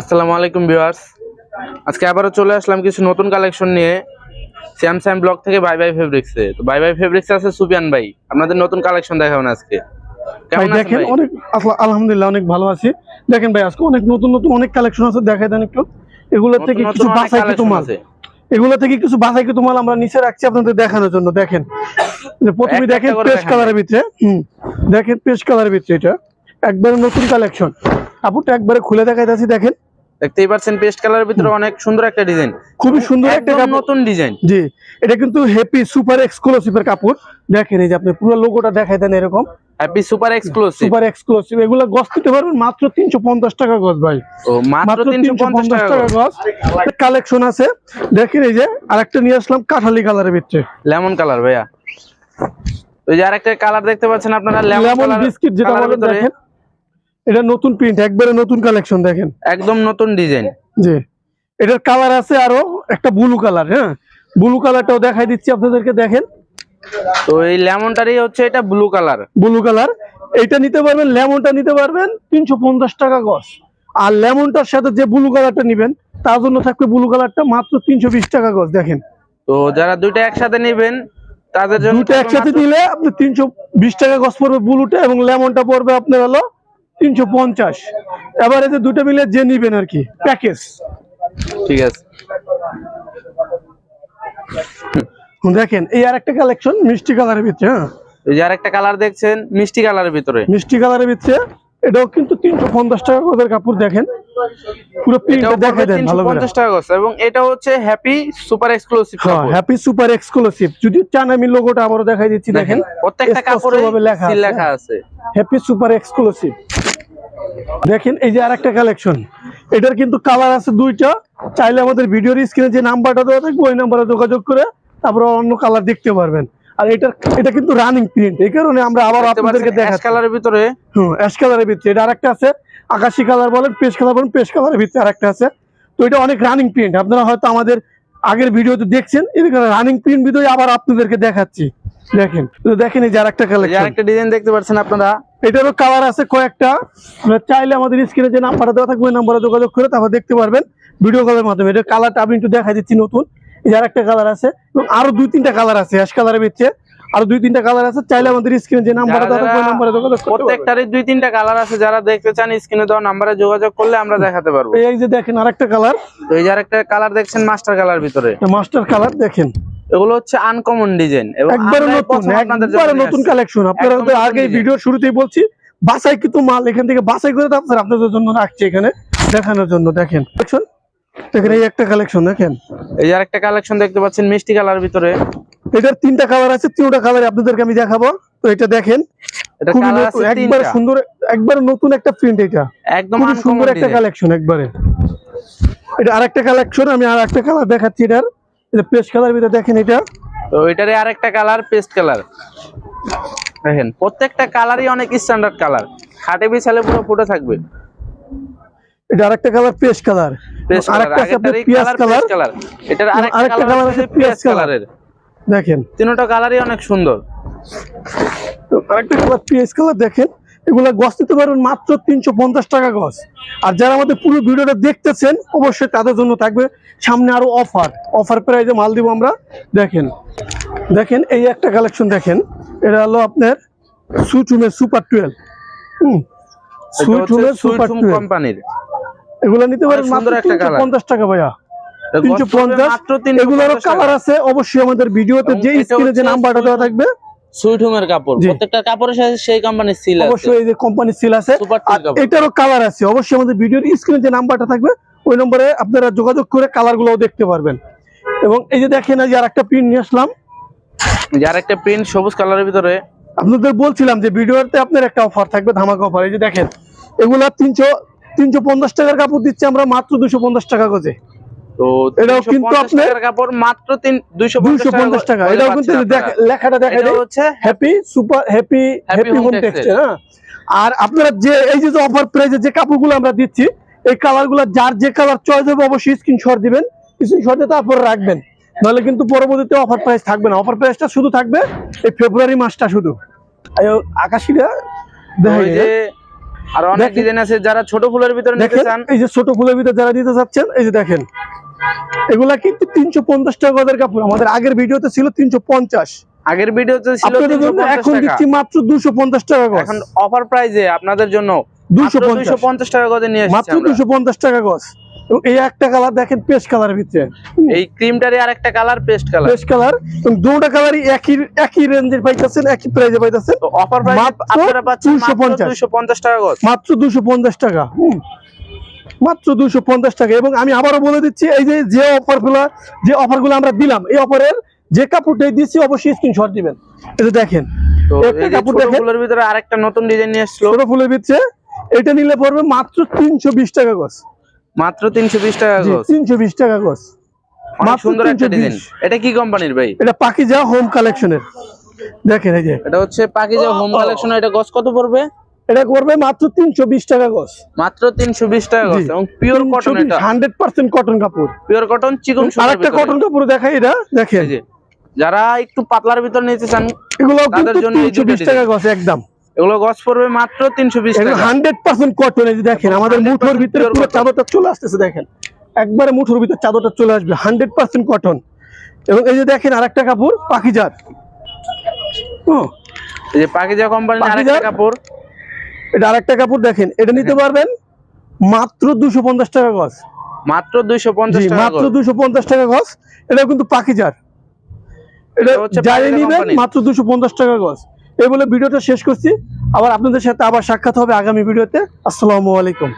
আসসালামু আলাইকুম ভিউয়ার্স। আজকে আবারও চলে আসলাম কিছু নতুন কালেকশন নিয়ে স্যামসাং ব্লক থেকে বাই বাই ফেব্রিক্সে তো বাই বাই ফেব্রিক্সে আছে সুপিয়ান ভাই। আপনাদের নতুন কালেকশন দেখাবেন আজকে। ভাই দেখেন অনেক আলহামদুলিল্লাহ অনেক ভালো আছি। দেখেন ভাই আজকে অনেক নতুন নতুন অনেক কালেকশন আছে দেখাই দেন একটু। এগুলো থেকে কিছু বাছাই কিছু মাল। এগুলো থেকে কিছু বাছাই কিছু মাল আমরা নিচে রাখছি আপনাদের দেখানোর জন্য দেখেন। প্রথমে দেখেন পেস্ট কালারের ভিতরে হুম। দেখেন পেস্ট কালারের ভিতরে এটা। একবারে নতুন কালেকশন কাপড়টা একবারে খুলে দেখাইতেছি দেখেন। দেখতেই পাচ্ছেন পেস্ট কালারের ভিতরে অনেক সুন্দর একটা ডিজাইন। খুবই সুন্দর একটা নতুন ডিজাইন। জি এটা কিন্তু হ্যাপি সুপার এক্সক্লুসিভের কাপড়। দেখেন এই যে আপনি পুরো লোগোটা দেখাই দেন এরকম। Happy super exclusive super exclusive এগুলো গছ নিতে পারবেন মাত্র তিনশো পঞ্চাশ টাকা গছ ভাই। ও মাত্র মাত্র 350 টাকা। গজ কালেকশন আছে। দেখেন এই যে আরেকটা নিয়ে আসলাম কাঠালি কালারের ভিতরে। লেমন কালার ভাইয়া। ওই যে আরেকটা কালার দেখতে পাচ্ছেন আপনারা লেমন বিস্কিট যেটা বলেন দেখেন। এটা নতুন প্রিন্ট একবারে নতুন কালেকশন দেখেন। একদম নতুন ডিজাইন জি। এটার কালার আছে আরও একটা ব্লু কালার হ্যাঁ? ব্লু কালারটাও দেখাই দিচ্ছি আপনাদেরকে দেখেন। তো এই লেমনটারই হচ্ছে এটা ব্লু কালার ব্লু কালার এইটা নিতে পারবেন লেমনটা নিতে পারবেন তিনশো পঞ্চাশ টাকা গজ। আর লেমনটার সাথে যে ব্লু কালারটা নিবেন তার জন্য থাকবে ব্লু কালারটা মাত্র তিনশো বিশ টাকা গজ দেখেন। তো যারা দুইটা একসাথে নেবেন তাদের জন্য দুটো একসাথে নিলে আপনি তিনশো বিশ টাকা গজ পড়বে ব্লুটা এবং লেমনটা পড়বে আপনার হলো তিনশো পঞ্চাশ। এবারে যে দুটো মিলে যে নিবেন আর কি প্যাকেজ। ঠিক আছে। দেখেন এই আর একটা কালেকশন মিষ্টি কালারের ভিতরে হ্যাঁ। ওই যে আরেকটা কালার দেখছেন মিষ্টি কালারের ভিতরে। মিষ্টি কালারের ভিতরে এটাও কিন্তু তিনশো পঞ্চাশ টাকা গজের কাপড় দেখেন। পুরো এটাও প্রিন্টটা পড়বে দেখে দেন ভালো করে। 350 টাকা এবং এটা হচ্ছে হ্যাপি সুপার এক্সক্লুসিভ হ্যাঁ হ্যাপি সুপার এক্সক্লুসিভ যদি চান আমি লোগোটা দেখাই দিচ্ছি দেখেন। প্রত্যেকটা কাপড়ে লেখা আছে। লেখা আছে। হ্যাপি সুপার এক্সক্লুসিভ দেখেন এই যে আরেকটা কালেকশন এটার কিন্তু কালার আছে দুইটা। চাইলে আমাদের ভিডিওর স্ক্রিনে যে নাম্বারটা দেওয়া থাকবে ওই নাম্বারে যোগাযোগ করে তারপরে অন্য কালার দেখতে পারবেন। আর এটা এটা কিন্তু রানিং প্রিন্ট এই কারণে আমরা আবার আপনাদেরকে দেখাচ্ছি। কালারের ভিতরে? হুম অ্যাশ কালারের ভিতরে। এটা আরেকটা আছে আকাশি কালার বলেন পেস্ট কালার বলেন পেস্ট কালারের ভিতরে আরেকটা আছে। তো এটা অনেক রানিং প্রিন্ট আপনারা হয়তো আমাদের আগের ভিডিওতে দেখছেন? এখানে রানিং প্রিন্ট ভিডিও আবার আপনাদেরকে দেখাচ্ছি। দেখেন। তো দেখেন এই যে আরেকটা এই যে কালেকশন একটা ডিজাইন দেখতে পাচ্ছেন আপনারা। এটারও কালার আছে কয়েকটা। আপনারা চাইলে আমাদের স্ক্রিনে যে নাম্বারটা দেওয়া থাকবে ওই নাম্বারে যোগাযোগ করে তারপর দেখতে পারবেন ভিডিও কলের মাধ্যমে। এটা কালারটা আমি একটু দেখা দিচ্ছি নতুন। এই যে আরেকটা কালার আছে এবং আরও দুই তিনটা কালার আছে। অ্যাশ কালারের ভিতরে আরও দুই তিনটা কালার আছে চাইলে আমাদের স্ক্রিনে যে দেওয়া থাকবে ওই নাম্বারে যোগাযোগ করতে। প্রত্যেকটারই দুই তিনটা কালার আছে যারা দেখতে চান স্ক্রিনে দেওয়া নাম্বারে যোগাযোগ করলে আমরা দেখাতে পারব। এই যে দেখেন আরেকটা কালার এই যে আরেকটা কালার দেখছেন মাস্টার কালার ভিতরে। মাস্টার কালার দেখেন। এগুলো হচ্ছে আনকমন ডিজাইন এবং একবারে নতুন একবারে নতুন কালেকশন আপনারা তো আগে। ভিডিওর শুরুতেই বলছি বাছাই কিন্তু মাল এখান থেকে বাছাই করে তারপর আপনাদের জন্য রাখছি এখানে দেখানোর জন্য দেখেন। দেখেন এই একটা কালেকশন দেখেন। এই আরেকটা কালেকশন দেখতে পাচ্ছেন মিষ্টি কালার ভিতরে। এটার তিনটা কালার আছে তিনটা কালার আপনাদেরকে আমি দেখাবো। তো এটা দেখেন এটা খুবই নতুন একবারে সুন্দর একবারে নতুন একটা প্রিন্ট এটা। একদম সুন্দর একটা কালেকশন একবারে। এটা আরেকটা কালেকশন আমি আর একটা কালার দেখাচ্ছি এটার। এটা পেস্ট কালার ভিতরে দেখেন এটা। তো এটারই আরেকটা কালার পেস্ট কালার দেখেন প্রত্যেকটা কালারই অনেক স্ট্যান্ডার্ড কালার খাটে বিছালে পুরো ফুটে থাকবে। এটা আরেকটা colour paste colour paste colour আরেকটা আছে আপনার পিয়াজ কালার এটার আরেকটা আরেকটা কালার আছে পেঁয়াজ। কালারের দেখেন। তিনটা কালারই অনেক সুন্দর। আরেকটা কালার পিএস কালার দেখেন। এগুলা গছ নিতে পারবেন মাত্র তিনশো পঞ্চাশ টাকা গছ। আর যারা আমাদের পুরো ভিডিওটা দেখতেছেন অবশ্যই তাদের জন্য থাকবে সামনে আরও অফার অফার প্রাইজে মাল দিব আমরা। দেখেন দেখেন এই একটা কালেকশন দেখেন। এটা হলো আপনার সুচুমের সুপার টুয়েলভ হুম সুচুমের সুপার টুয়েলভ কোম্পানির এগুলো নিতে পারেন মাত্র পঞ্চাশ টাকা ভাইয়া। তিনশো পঞ্চাশ মাত্র কালার আছে। অবশ্যই আমাদের ভিডিওতে এবং যে স্ক্রিনে যে নাম্বারটা দেওয়া থাকবে। সুইট কাপড়। প্রত্যেকটা কাপড়ের সাথে সেই কোম্পানির সিল আছে অবশ্যই এই যে কোম্পানির সিল আছে। আর এটারও কালার আছে। অবশ্যই আমাদের ভিডিওর স্ক্রিনে যে নাম্বারটা থাকবে ওই নম্বরে আপনারা যোগাযোগ করে কালার গুলোও দেখতে পারবেন। এবং এই যে দেখেন যে আরেকটা প্রিন্ট নিয়ে আসলাম। যার একটা প্রিন্ট সবুজ কালারের ভিতরে। আপনাদের বলছিলাম যে ভিডিওতে আপনার একটা অফার থাকবে ধামাকা অফার এই যে দেখেন এগুলা তিনশো তিনশো পঞ্চাশ টাকার কাপড় দিচ্ছে আমরা মাত্র দুশো পঞ্চাশ টাকা গজে। তো এটাও কিন্তু কাপড় মাত্র টাকা। এটাও লেখাটা দেখা যায় হচ্ছে happy super happy happy home Textile। হ্যাঁ। আর আপনারা যে এই যে অফার প্রাইজে যে কাপড়গুলো আমরা দিচ্ছি এই কালারগুলো যার যে কালার চয়েস হবে অবশ্যই স্ক্রিনশট দিবেন স্ক্রিনশট দিয়ে তারপর রাখবেন। নাহলে কিন্তু পরবর্তীতে অফার প্রাইস থাকবে না। অফার প্রাইসটা শুধু থাকবে এই ফেব্রুয়ারি মাসটা শুধু। এই আকাশিটা দেখা আর অনেক। ডিজাইন আছে। যারা ছোট ফুলের ভিতরে নিতে চান এই যে ছোট ফুলের ভিতরে যারা নিতে চাচ্ছেন এই যে দেখেন। এগুলা কিন্তু তিনশো পঞ্চাশ টাকা কাপড় আমাদের আগের ভিডিওতে ছিল তিনশো পঞ্চাশ। আগের ভিডিওতে ছিল আপনাদের জন্য 350 এখন দিচ্ছি মাত্র দুশো পঞ্চাশ টাকা এখন অফার প্রাইজে আপনাদের জন্য দুশো দুশো পঞ্চাশ পঞ্চাশ টাকা গজে নিয়ে মাত্র দুশো পঞ্চাশ টাকা গজ। এই একটা কালার দেখেন পেস্ট ভিতরে। এই ক্রিমটারই আরেকটা colour paste colour. Paste colour. এবং দুটো কালারই একই একই রেঞ্জের পাইতেছেন একই প্রাইজে পাইতেছেন। অফার প্রাইস মাত্র আপনারা পাচ্ছেন 250 দুশো পঞ্চাশ। টাকা গজ। মাত্র টাকা। মাত্র দুশো পঞ্চাশ টাকা। এবং আমি আবারও বলে দিচ্ছি এই যে যে অফারগুলো যে অফারগুলো আমরা দিলাম এই অফারের যে কাপড়টাই দিচ্ছি অবশ্যই স্ক্রিনশট দিবেন। যে দেখেন একটা কাপড় দেখেন। ফুলের ভিতরে আরেকটা নতুন ডিজাইন নিয়ে আসলো ছোট ফুলের ভিতরে এটা নিলে পড়বে মাত্র তিনশো বিশ টাকা গজ। মাত্র তিনশো বিশ টাকা গজ। তিনশো বিশ টাকা গজ। সুন্দর একটা ডিজাইন এটা কি কোম্পানির ভাই? এটা পাকিজা হোম কালেকশনের দেখেন এই যে। এটা হচ্ছে পাকিজা হোম কালেকশন এটা গজ কত পড়বে? এটা করবে মাত্র তিনশো বিশ টাকা গজ মাত্র তিনশো বিশ টাকা গজ এবং pure cotton hundred percent cotton কাপড়। পিওর কটন চিকন আর একটা কটন কাপড় দেখাই এটা যে যারা একটু পাতলার ভিতর নিতে চান এগুলো তাদের জন্য তিনশো বিশ টাকা গজ একদম। এগুলো গজ পড়বে মাত্র তিনশো বিশ টাকা। হান্ড্রেড পার্সেন্ট কটন এই দেখেন আমাদের মুঠোর ভিতরে পুরো। চাদরটা চলে আসতেছে দেখেন। একবারে মুঠোর ভিতরে চাদরটা চলে আসবে হান্ড্রেড পার্সেন্ট কটন এবং এই যে দেখেন আরেকটা কাপড় পাখিজার হুম, এই যে পাকিজা কোম্পানির? আরেকটা কাপড়। এটা আরেকটা কাপড় দেখেন এটা নিতে পারবেন মাত্র দুশো পঞ্চাশ টাকা গজ। মাত্র দুইশো পঞ্চাশ মাত্র। দুশো পঞ্চাশ টাকা গজ। এটা কিন্তু পাখিজার। এটা নিবেন মাত্র দুশো পঞ্চাশ টাকা গজ। এই বলে ভিডিওটা শেষ করছি। আবার আপনাদের সাথে আবার সাক্ষাৎ হবে আগামী ভিডিওতে। আসসালামু আলাইকুম।